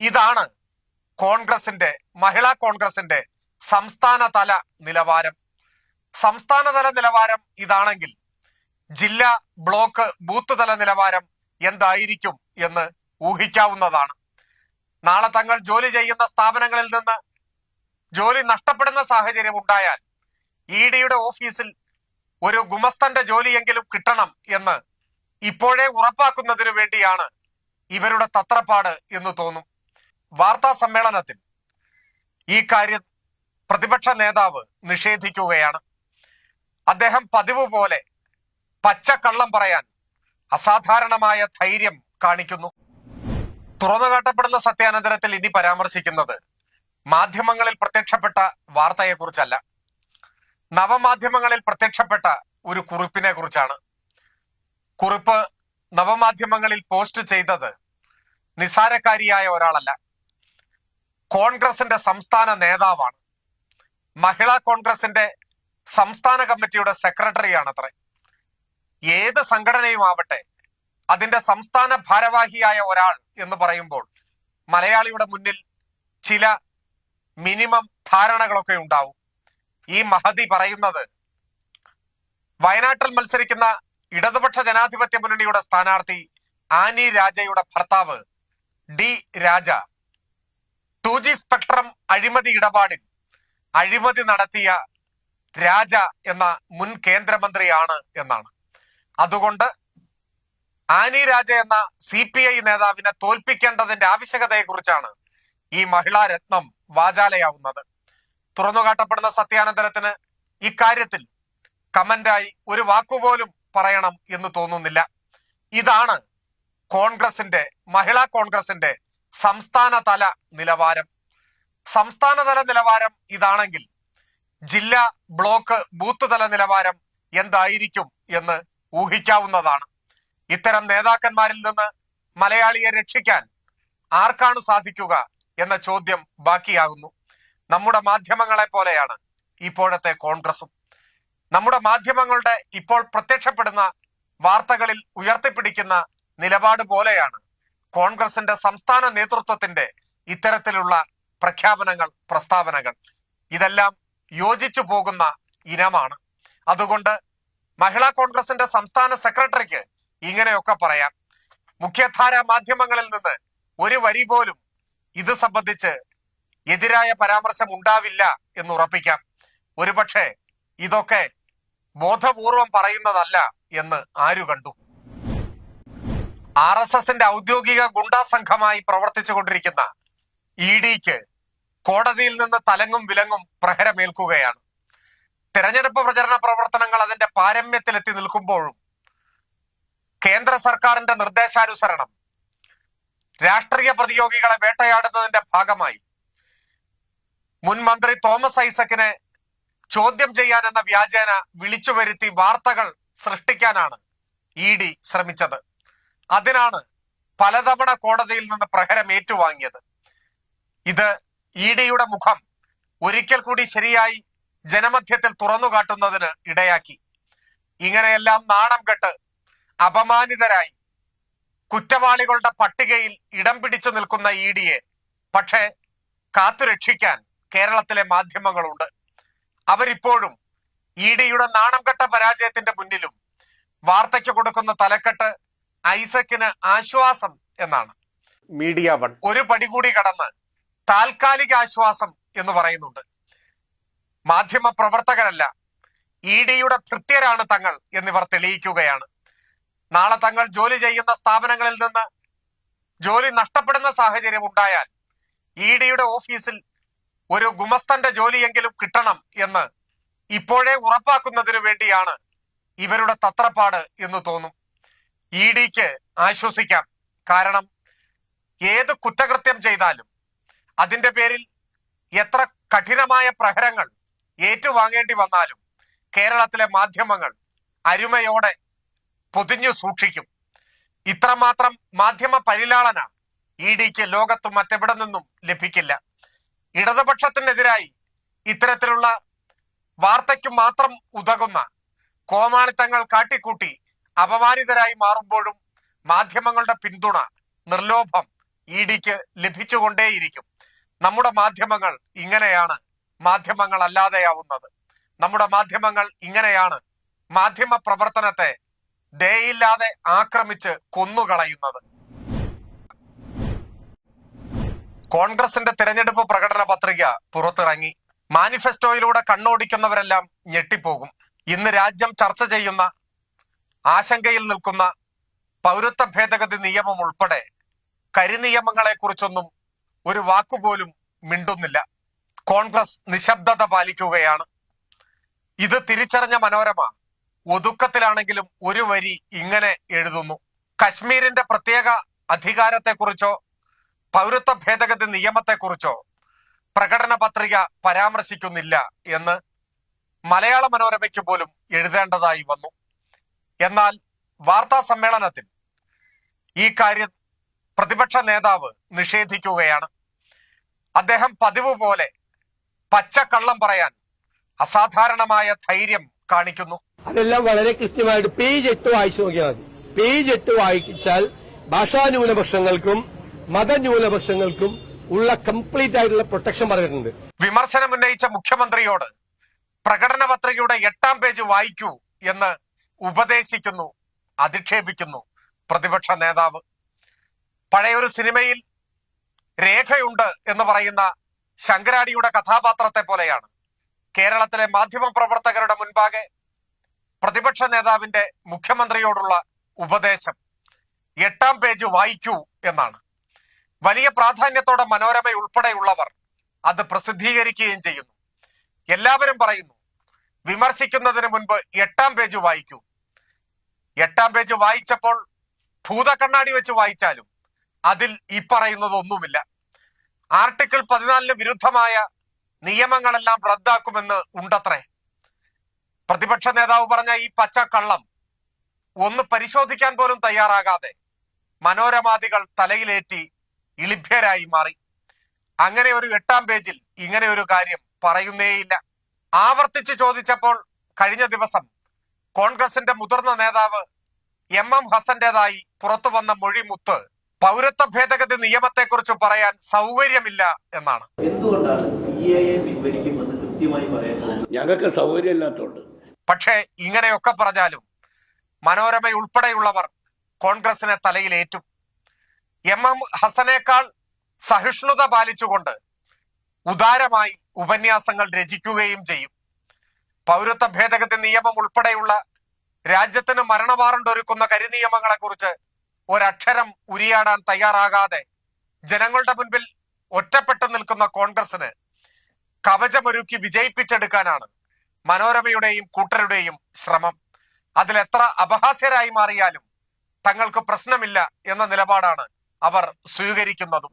ഇതാണ് കോൺഗ്രസിന്റെ മഹിളാ കോൺഗ്രസിന്റെ സംസ്ഥാനതല നിലവാരം. സംസ്ഥാനതല നിലവാരം ഇതാണെങ്കിൽ ജില്ലാ ബ്ലോക്ക് ബൂത്ത് തല നിലവാരം എന്തായിരിക്കും എന്ന് ഊഹിക്കാവുന്നതാണ്. നാളെ തങ്ങൾ ജോലി ചെയ്യുന്ന സ്ഥാപനങ്ങളിൽ നിന്ന് ജോലി നഷ്ടപ്പെടുന്ന സാഹചര്യം ഉണ്ടായാൽ ഇ ഡിയുടെ ഓഫീസിൽ ഒരു ഗുമസ്തന്റെ ജോലിയെങ്കിലും കിട്ടണം എന്ന് ഇപ്പോഴേ ഉറപ്പാക്കുന്നതിനു വേണ്ടിയാണ് ഇവരുടെ തത്രപ്പാട് എന്ന് തോന്നും. വാർത്താ സമ്മേളനത്തിൽ ഈ കാര്യം പ്രതിപക്ഷ നേതാവ് നിഷേധിക്കുകയാണ്. അദ്ദേഹം പതിവ് പോലെ പച്ചക്കള്ളം പറയാൻ അസാധാരണമായ ധൈര്യം കാണിക്കുന്നു. തുറന്നു കാട്ടപ്പെടുന്ന സത്യാനന്തരത്തിൽ ഇനി പരാമർശിക്കുന്നത് മാധ്യമങ്ങളിൽ പ്രത്യക്ഷപ്പെട്ട വാർത്തയെക്കുറിച്ചല്ല. നവമാധ്യമങ്ങളിൽ പ്രത്യക്ഷപ്പെട്ട ഒരു കുറിപ്പിനെ കുറിച്ചാണ് കുറിപ്പ് നവമാധ്യമങ്ങളിൽ പോസ്റ്റ് ചെയ്തത് നിസാരക്കാരിയായ ഒരാളല്ല. കോൺഗ്രസിന്റെ സംസ്ഥാന നേതാവാണ്. മഹിളാ കോൺഗ്രസിന്റെ സംസ്ഥാന കമ്മിറ്റിയുടെ സെക്രട്ടറിയാണ് അത്ര ഏത് സംഘടനയും ആവട്ടെ അതിന്റെ സംസ്ഥാന ഭാരവാഹിയായ ഒരാൾ എന്ന് പറയുമ്പോൾ മലയാളിയുടെ മുന്നിൽ ചില മിനിമം ധാരണകളൊക്കെ ഉണ്ടാവും. ഈ മഹതി പറയുന്നത് വയനാട്ടിൽ മത്സരിക്കുന്ന ഇടതുപക്ഷ ജനാധിപത്യ മുന്നണിയുടെ സ്ഥാനാർത്ഥി ആനി രാജയുടെ ഭർത്താവ് D Raja. Two G spectrum അഴിമതി ഇടപാടിൽ അഴിമതി നടത്തിയ രാജ എന്ന മുൻ കേന്ദ്രമന്ത്രിയാണ് എന്നാണ്. അതുകൊണ്ട് ആനി രാജ എന്ന സി പി ഐ നേതാവിനെ തോൽപ്പിക്കേണ്ടതിന്റെ ആവശ്യകതയെക്കുറിച്ചാണ് ഈ മഹിളാ രത്നം വാചാലയാവുന്നത് തുറന്നുകാട്ടപ്പെടുന്ന സത്യാനന്തരത്തിന് ഇക്കാര്യത്തിൽ കമന്റായി ഒരു വാക്കുപോലും പറയണം എന്ന് തോന്നുന്നില്ല. ഇതാണ് കോൺഗ്രസിന്റെ മഹിളാ കോൺഗ്രസിന്റെ സംസ്ഥാന തല നിലവാരം. സംസ്ഥാനതല നിലവാരം ഇതാണെങ്കിൽ ജില്ലാ ബ്ലോക്ക് ബൂത്ത് തല നിലവാരം എന്തായിരിക്കും എന്ന് ഊഹിക്കാവുന്നതാണ്. ഇത്തരം നേതാക്കന്മാരിൽ നിന്ന് മലയാളിയെ രക്ഷിക്കാൻ ആർക്കാണ് സാധിക്കുക എന്ന ചോദ്യം ബാക്കിയാകുന്നു. നമ്മുടെ മാധ്യമങ്ങളെ പോലെയാണ് ഇപ്പോഴത്തെ കോൺഗ്രസും. നമ്മുടെ മാധ്യമങ്ങളുടെ ഇപ്പോൾ പ്രത്യക്ഷപ്പെടുന്ന വാർത്തകളിൽ ഉയർത്തിപ്പിടിക്കുന്ന നിലപാട് പോലെയാണ് കോൺഗ്രസിന്റെ സംസ്ഥാന നേതൃത്വത്തിന്റെ ഇത്തരത്തിലുള്ള പ്രഖ്യാപനങ്ങൾ പ്രസ്താവനകൾ. ഇതെല്ലാം യോജിച്ചു പോകുന്ന ഇനമാണ്. അതുകൊണ്ട് മഹിളാ കോൺഗ്രസിന്റെ സംസ്ഥാന സെക്രട്ടറിക്ക് ഇങ്ങനെയൊക്കെ പറയാം. മുഖ്യധാര മാധ്യമങ്ങളിൽ നിന്ന് ഒരു വരി പോലും ഇത് സംബന്ധിച്ച് എതിരായ പരാമർശം ഉണ്ടാവില്ല എന്ന് ഉറപ്പിക്കാം. ഒരുപക്ഷെ ഇതൊക്കെ ബോധപൂർവം പറയുന്നതല്ല എന്ന് ആരു കണ്ടു? ആർ എസ് എസിന്റെ ഔദ്യോഗിക ഗുണ്ടാ സംഘമായി പ്രവർത്തിച്ചു കൊണ്ടിരിക്കുന്ന ഇ ഡിക്ക് കോടതിയിൽ നിന്ന് തലങ്ങും വിലങ്ങും പ്രഹരമേൽക്കുകയാണ്. തെരഞ്ഞെടുപ്പ് പ്രചരണ പ്രവർത്തനങ്ങൾ അതിന്റെ പാരമ്യത്തിലെത്തി നിൽക്കുമ്പോഴും കേന്ദ്ര സർക്കാരിന്റെ നിർദ്ദേശാനുസരണം രാഷ്ട്രീയ പ്രതിയോഗികളെ വേട്ടയാടുന്നതിന്റെ ഭാഗമായി മുൻ മന്ത്രി തോമസ് ഐസക്കിനെ ചോദ്യം ചെയ്യാൻ എന്ന വ്യാജേന വിളിച്ചു വരുത്തി വാർത്തകൾ സൃഷ്ടിക്കാനാണ് ഇ ഡി ശ്രമിച്ചത്. അതിനാണ് പലതവണ കോടതിയിൽ നിന്ന് പ്രഹരം ഏറ്റുവാങ്ങിയത്. ഇത് ഇ ഡിയുടെ മുഖം ഒരിക്കൽ കൂടി ശരിയായി ജനമധ്യത്തിൽ തുറന്നു കാട്ടുന്നതിന് ഇടയാക്കി. ഇങ്ങനെയെല്ലാം നാണം കെട്ട് അപമാനിതരായി കുറ്റവാളികളുടെ പട്ടികയിൽ ഇടം പിടിച്ചു നിൽക്കുന്ന ഇ ഡിയെ പക്ഷേ കാത്തുരക്ഷിക്കാൻ കേരളത്തിലെ മാധ്യമങ്ങളുണ്ട്. അവരിപ്പോഴും ഇ ഡിയുടെ നാണം കെട്ട പരാജയത്തിന്റെ മുന്നിലും വാർത്തയ്ക്ക് കൊടുക്കുന്ന തലക്കെട്ട് ഐസക്കിന് ആശ്വാസം എന്നാണ്. Media one. ഒരു പടി കൂടി കടന്ന് താൽക്കാലിക ആശ്വാസം എന്ന് പറയുന്നുണ്ട്. മാധ്യമ പ്രവർത്തകരല്ല ഇ ഡിയുടെ ഭൃത്യരാണ് തങ്ങൾ എന്നിവർ തെളിയിക്കുകയാണ്. നാളെ തങ്ങൾ ജോലി ചെയ്യുന്ന സ്ഥാപനങ്ങളിൽ നിന്ന് ജോലി നഷ്ടപ്പെടുന്ന സാഹചര്യം ഉണ്ടായാൽ ഇ ഡിയുടെ ഓഫീസിൽ ഒരു ഗുമസ്തന്റെ ജോലിയെങ്കിലും കിട്ടണം എന്ന് ഇപ്പോഴേ ഉറപ്പാക്കുന്നതിനു വേണ്ടിയാണ് ഇവരുടെ തത്രപ്പാട് എന്ന് തോന്നും. ഇ ഡിക്ക് ആശ്വസിക്കാം. കാരണം ഏത് കുറ്റകൃത്യം ചെയ്താലും അതിന്റെ പേരിൽ എത്ര കഠിനമായ പ്രഹരങ്ങൾ ഏറ്റുവാങ്ങേണ്ടി വന്നാലും കേരളത്തിലെ മാധ്യമങ്ങൾ അരുമയോടെ പൊതിഞ്ഞു സൂക്ഷിക്കും. ഇത്രമാത്രം മാധ്യമ പരിലാളന ഇ ഡിക്ക് ലോകത്ത് മറ്റെവിടെ നിന്നും ലഭിക്കില്ല. ഇടതുപക്ഷത്തിനെതിരായി ഇത്തരത്തിലുള്ള വാർത്തയ്ക്ക് മാത്രം ഉതകുന്ന കോമാളിത്തങ്ങൾ കാട്ടിക്കൂട്ടി അപമാനിതരായി മാറുമ്പോഴും മാധ്യമങ്ങളുടെ പിന്തുണ നിർലോഭം ഇ ഡിക്ക് ലഭിച്ചുകൊണ്ടേയിരിക്കും. നമ്മുടെ മാധ്യമങ്ങൾ ഇങ്ങനെയാണ് മാധ്യമങ്ങൾ അല്ലാതെയാവുന്നത് നമ്മുടെ മാധ്യമങ്ങൾ ഇങ്ങനെയാണ് മാധ്യമ പ്രവർത്തനത്തെ ദയയില്ലാതെ ആക്രമിച്ച് കൊന്നുകളയുന്നത്. കോൺഗ്രസിന്റെ തിരഞ്ഞെടുപ്പ് പ്രകടന പത്രിക പുറത്തിറങ്ങി. മാനിഫെസ്റ്റോയിലൂടെ കണ്ണോടിക്കുന്നവരെല്ലാം ഞെട്ടിപ്പോകും. ഇന്ന് രാജ്യം ചർച്ച ചെയ്യുന്ന ആശങ്കയിൽ നിൽക്കുന്ന പൗരത്വ ഭേദഗതി നിയമം ഉൾപ്പെടെ കരിനിയമങ്ങളെ കുറിച്ചൊന്നും ഒരു വാക്കുപോലും മിണ്ടുന്നില്ല. കോൺഗ്രസ് നിശബ്ദത പാലിക്കുകയാണ്. ഇത് തിരിച്ചറിഞ്ഞ മനോരമ ഒതുക്കത്തിലാണെങ്കിലും ഒരു വരി ഇങ്ങനെ എഴുതുന്നു. കശ്മീരിന്റെ പ്രത്യേക അധികാരത്തെക്കുറിച്ചോ പൗരത്വ ഭേദഗതി നിയമത്തെക്കുറിച്ചോ പ്രകടന പത്രിക പരാമർശിക്കുന്നില്ല എന്ന് മലയാള മനോരമയ്ക്ക് പോലും എഴുതേണ്ടതായി വന്നു. എന്നാൽ വാർത്താ സമ്മേളനത്തിൽ ഈ കാര്യം പ്രതിപക്ഷ നേതാവ് നിഷേധിക്കുകയാണ്. അദ്ദേഹം പതിവ് പോലെ പച്ചക്കള്ളം പറയാൻ അസാധാരണമായ ധൈര്യം കാണിക്കുന്നു. അതെല്ലാം വളരെ കൃത്യമായിട്ട് പേജ് എട്ട് വായിച്ചു നോക്കിയാൽ മതി. പേജ് എട്ട് വായിച്ചാൽ ഭാഷാന്യൂനപക്ഷങ്ങൾക്കും മതന്യൂനപക്ഷങ്ങൾക്കും ഉള്ള കംപ്ലീറ്റ് ആയിട്ടുള്ള പ്രൊട്ടക്ഷൻ പറഞ്ഞിട്ടുണ്ട്. വിമർശനം ഉന്നയിച്ച മുഖ്യമന്ത്രിയോട് പ്രകടന പത്രികയുടെ എട്ടാം പേജ് വായിക്കൂ എന്ന് ഉപദേശിക്കുന്നു അധിക്ഷേപിക്കുന്നു പ്രതിപക്ഷ നേതാവ്. പഴയൊരു സിനിമയിൽ രേഖയുണ്ട് എന്ന് പറയുന്ന ശങ്കരാടിയുടെ കഥാപാത്രത്തെ പോലെയാണ്. കേരളത്തിലെ മാധ്യമ പ്രവർത്തകരുടെ മുൻപാകെ പ്രതിപക്ഷ നേതാവിന്റെ മുഖ്യമന്ത്രിയോടുള്ള ഉപദേശം. എട്ടാം പേജ് വായിക്കൂ എന്നാണ്. വലിയ പ്രാധാന്യത്തോടെ മനോരമ ഉൾപ്പെടെയുള്ളവർ അത് പ്രസിദ്ധീകരിക്കുകയും ചെയ്യുന്നു. എല്ലാവരും പറയുന്നു വിമർശിക്കുന്നതിന് മുൻപ് എട്ടാം പേജ് വായിക്കൂ. എട്ടാം പേജ് വായിച്ചപ്പോൾ ഭൂതക്കണ്ണാടി വെച്ച് വായിച്ചാലും അതിൽ ഈ പറയുന്നതൊന്നുമില്ല ആർട്ടിക്കിൾ പതിനാലിന് വിരുദ്ധമായ നിയമങ്ങളെല്ലാം റദ്ദാക്കുമെന്ന് ഉണ്ടത്രേ. പ്രതിപക്ഷ നേതാവ് പറഞ്ഞ ഈ പച്ച കള്ളം ഒന്ന് പരിശോധിക്കാൻ പോലും തയ്യാറാകാതെ മനോരമാദികൾ തലയിലേറ്റി ഇളിഭ്യരായി മാറി. അങ്ങനെ ഒരു എട്ടാം പേജിൽ ഇങ്ങനെ ഒരു കാര്യം പറയുന്നേയില്ല. ആവർത്തിച്ച് ചോദിച്ചപ്പോൾ കഴിഞ്ഞ ദിവസം കോൺഗ്രസിന്റെ മുതിർന്ന നേതാവ് എം എം ഹസന്റേതായി പുറത്തു വന്ന മൊഴിമുത്ത് പൗരത്വ ഭേദഗതി നിയമത്തെക്കുറിച്ച് പറയാൻ സൗകര്യമില്ല എന്നാണ്. ഞങ്ങൾക്ക് സൗകര്യമില്ലാത്തോണ്ട് പക്ഷേ ഇങ്ങനെയൊക്കെ പറഞ്ഞാലും മനോരമ ഉൾപ്പെടെയുള്ളവർ കോൺഗ്രസിനെ തലയിലേറ്റും. എം എം ഹസനേക്കാൾ സഹിഷ്ണുത പാലിച്ചുകൊണ്ട് ഉദാരമായി ഉപന്യാസങ്ങൾ രചിക്കുകയും ചെയ്യും. പൗരത്വ ഭേദഗതി നിയമം ഉൾപ്പെടെയുള്ള രാജ്യത്തിന് മരണവാറണ്ട് ഒരുക്കുന്ന കരിനിയമങ്ങളെ കുറിച്ച് ഒരക്ഷരം ഉരിയാടാൻ തയ്യാറാകാതെ ജനങ്ങളുടെ മുൻപിൽ ഒറ്റപ്പെട്ടു നിൽക്കുന്ന കോൺഗ്രസിന് കവചമൊരുക്കി വിജയിപ്പിച്ചെടുക്കാനാണ് മനോരമയുടെയും കൂട്ടരുടെയും ശ്രമം. അതിലെത്ര അപഹാസ്യരായി മാറിയാലും തങ്ങൾക്ക് പ്രശ്നമില്ല എന്ന നിലപാടാണ് അവർ സ്വീകരിക്കുന്നതും.